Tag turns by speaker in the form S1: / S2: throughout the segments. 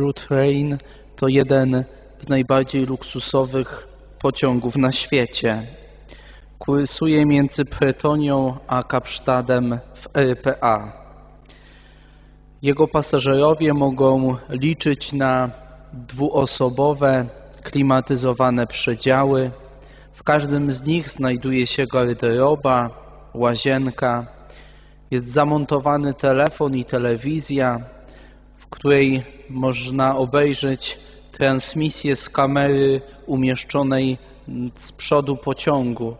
S1: Route Train to jeden z najbardziej luksusowych pociągów na świecie. Kursuje między Pretonią a Kapsztadem w RPA. Jego pasażerowie mogą liczyć na dwuosobowe, klimatyzowane przedziały. W każdym z nich znajduje się garderoba, łazienka, jest zamontowany telefon i telewizja, której można obejrzeć transmisję z kamery umieszczonej z przodu pociągu,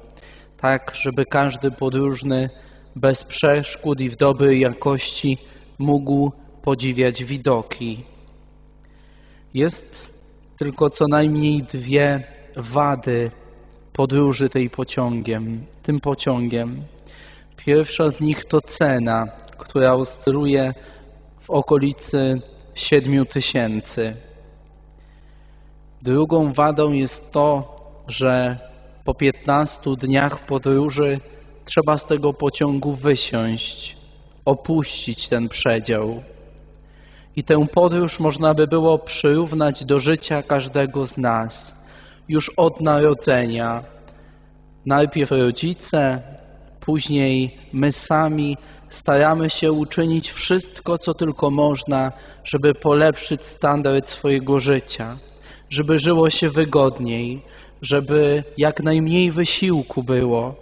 S1: tak żeby każdy podróżny bez przeszkód i w dobrej jakości mógł podziwiać widoki. Jest tylko co najmniej dwie wady podróży tej pociągiem, tym pociągiem. Pierwsza z nich to cena, która oscyluje w okolicy 7 tysięcy. Drugą wadą jest to, że po 15 dniach podróży trzeba z tego pociągu wysiąść, opuścić ten przedział. I tę podróż można by było przyrównać do życia każdego z nas, już od narodzenia. Najpierw rodzice, później my sami staramy się uczynić wszystko, co tylko można, żeby polepszyć standard swojego życia, żeby żyło się wygodniej, żeby jak najmniej wysiłku było.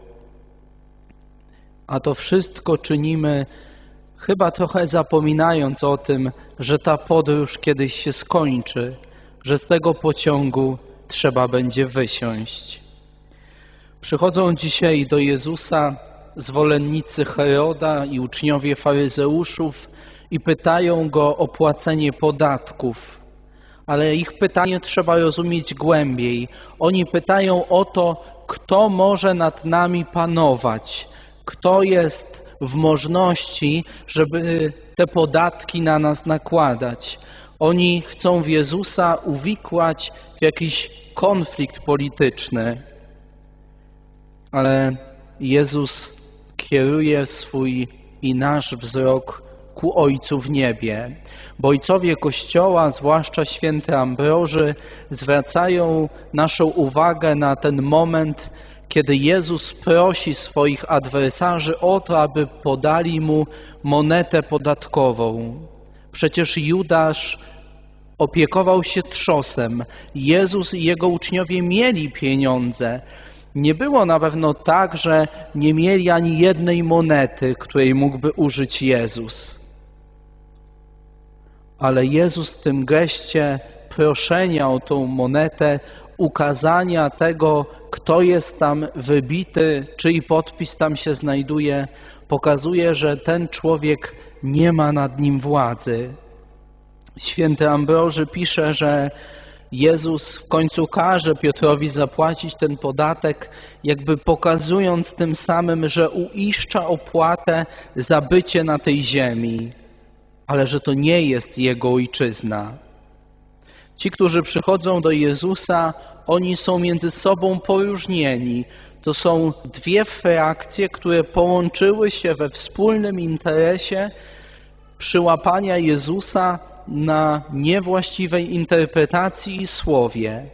S1: A to wszystko czynimy chyba trochę zapominając o tym, że ta podróż kiedyś się skończy, że z tego pociągu trzeba będzie wysiąść. Przychodzą dzisiaj do Jezusa zwolennicy Heroda i uczniowie faryzeuszów i pytają go o płacenie podatków. Ale ich pytanie trzeba rozumieć głębiej. Oni pytają o to, kto może nad nami panować, kto jest w możności, żeby te podatki na nas nakładać. Oni chcą w Jezusa uwikłać w jakiś konflikt polityczny. Ale Jezus kieruje swój i nasz wzrok ku Ojcu w niebie. Bo ojcowie Kościoła, zwłaszcza święty Ambroży, zwracają naszą uwagę na ten moment, kiedy Jezus prosi swoich adwersarzy o to, aby podali mu monetę podatkową. Przecież Judasz opiekował się trzosem. Jezus i jego uczniowie mieli pieniądze, nie było na pewno tak, że nie mieli ani jednej monety, której mógłby użyć Jezus. Ale Jezus w tym geście proszenia o tą monetę, ukazania tego, kto jest tam wybity, czyj podpis tam się znajduje, pokazuje, że ten człowiek nie ma nad nim władzy. Święty Ambroży pisze, że Jezus w końcu każe Piotrowi zapłacić ten podatek, jakby pokazując tym samym, że uiszcza opłatę za bycie na tej ziemi, ale że to nie jest Jego ojczyzna. Ci, którzy przychodzą do Jezusa, oni są między sobą poróżnieni. To są dwie frakcje, które połączyły się we wspólnym interesie przyłapania Jezusa na niewłaściwej interpretacji i słowie.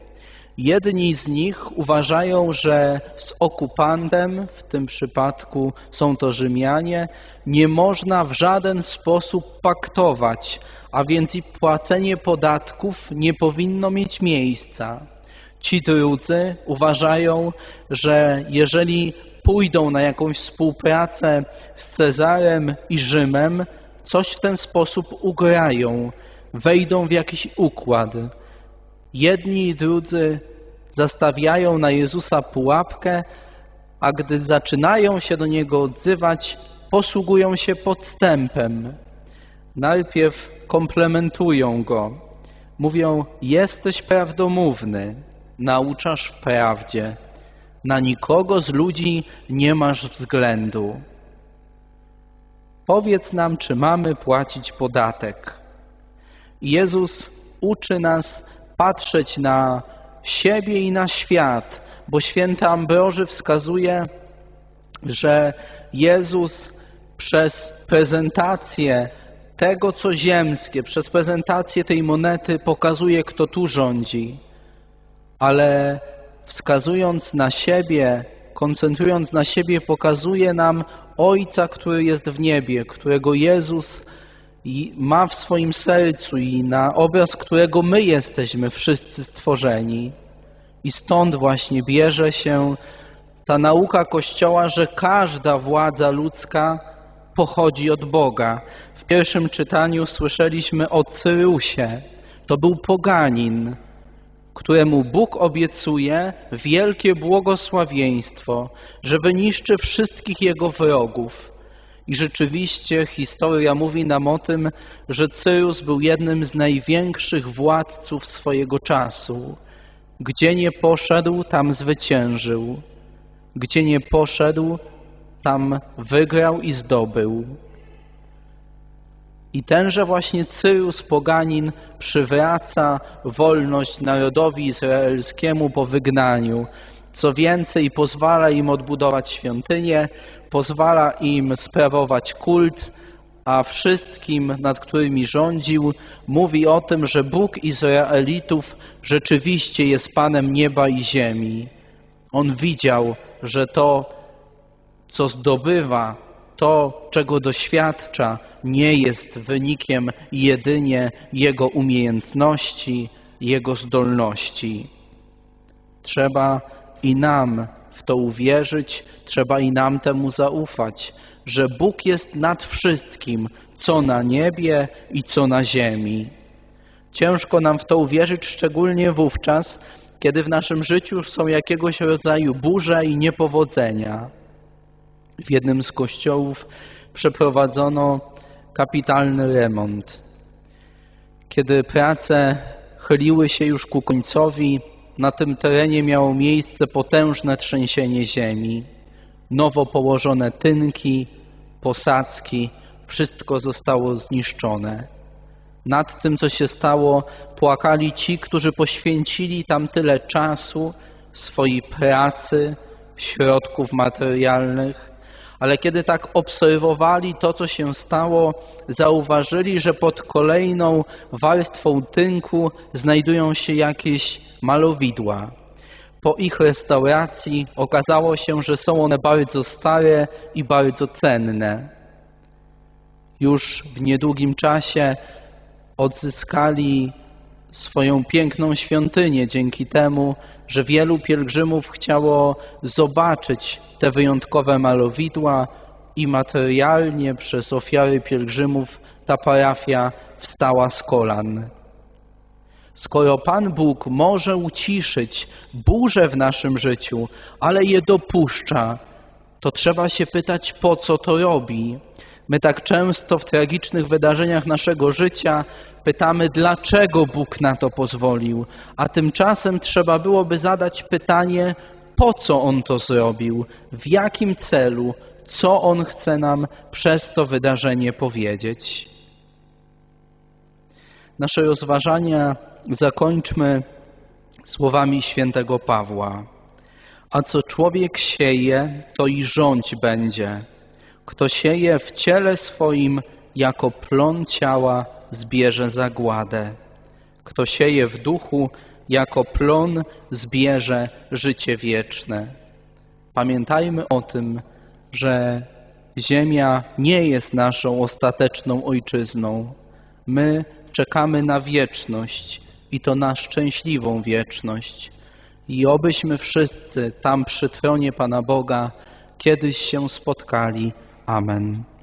S1: Jedni z nich uważają, że z okupantem, w tym przypadku są to Rzymianie, nie można w żaden sposób paktować, a więc i płacenie podatków nie powinno mieć miejsca. Ci drudzy uważają, że jeżeli pójdą na jakąś współpracę z Cezarem i Rzymem, coś w ten sposób ugrają, wejdą w jakiś układ. Jedni i drudzy zastawiają na Jezusa pułapkę, a gdy zaczynają się do Niego odzywać, posługują się podstępem. Najpierw komplementują Go. Mówią, jesteś prawdomówny, nauczasz w prawdzie. Na nikogo z ludzi nie masz względu. Powiedz nam, czy mamy płacić podatek. Jezus uczy nas patrzeć na siebie i na świat, bo święty Ambroży wskazuje, że Jezus przez prezentację tego, co ziemskie, przez prezentację tej monety pokazuje, kto tu rządzi, ale wskazując na siebie, koncentrując na siebie, pokazuje nam Ojca, który jest w niebie, którego Jezus ma w swoim sercu i na obraz którego my jesteśmy wszyscy stworzeni. I stąd właśnie bierze się ta nauka Kościoła, że każda władza ludzka pochodzi od Boga. W pierwszym czytaniu słyszeliśmy o Cyrusie. To był poganin, któremu Bóg obiecuje wielkie błogosławieństwo, że wyniszczy wszystkich jego wrogów. I rzeczywiście historia mówi nam o tym, że Cyrus był jednym z największych władców swojego czasu. Gdzie nie poszedł, tam zwyciężył. Gdzie nie poszedł, tam wygrał i zdobył. I tenże właśnie Cyrus Poganin przywraca wolność narodowi izraelskiemu po wygnaniu. Co więcej, pozwala im odbudować świątynię, pozwala im sprawować kult, a wszystkim, nad którymi rządził, mówi o tym, że Bóg Izraelitów rzeczywiście jest Panem nieba i ziemi. On widział, że to, co zdobywa, to, czego doświadcza, nie jest wynikiem jedynie jego umiejętności, jego zdolności. Trzeba i nam w to uwierzyć, trzeba i nam temu zaufać, że Bóg jest nad wszystkim, co na niebie i co na ziemi. Ciężko nam w to uwierzyć, szczególnie wówczas, kiedy w naszym życiu są jakiegoś rodzaju burze i niepowodzenia. W jednym z kościołów przeprowadzono kapitalny remont. Kiedy prace chyliły się już ku końcowi, na tym terenie miało miejsce potężne trzęsienie ziemi. Nowo położone tynki, posadzki, wszystko zostało zniszczone. Nad tym, co się stało, płakali ci, którzy poświęcili tam tyle czasu, swojej pracy, środków materialnych, ale kiedy tak obserwowali to, co się stało, zauważyli, że pod kolejną warstwą tynku znajdują się jakieś malowidła. Po ich restauracji okazało się, że są one bardzo stare i bardzo cenne. Już w niedługim czasie odzyskali swoją piękną świątynię dzięki temu, że wielu pielgrzymów chciało zobaczyć te wyjątkowe malowidła i materialnie przez ofiary pielgrzymów ta parafia wstała z kolan. Skoro Pan Bóg może uciszyć burze w naszym życiu, ale je dopuszcza, to trzeba się pytać, po co to robi. My tak często w tragicznych wydarzeniach naszego życia pytamy, dlaczego Bóg na to pozwolił, a tymczasem trzeba byłoby zadać pytanie, po co On to zrobił, w jakim celu, co On chce nam przez to wydarzenie powiedzieć. Nasze rozważania zakończmy słowami świętego Pawła. A co człowiek sieje, to i rządź będzie. Kto sieje w ciele swoim jako plon ciała, zbierze zagładę. Kto sieje w duchu, jako plon zbierze życie wieczne. Pamiętajmy o tym, że Ziemia nie jest naszą ostateczną ojczyzną. My czekamy na wieczność i to na szczęśliwą wieczność. I obyśmy wszyscy tam przy tronie Pana Boga kiedyś się spotkali. Amen.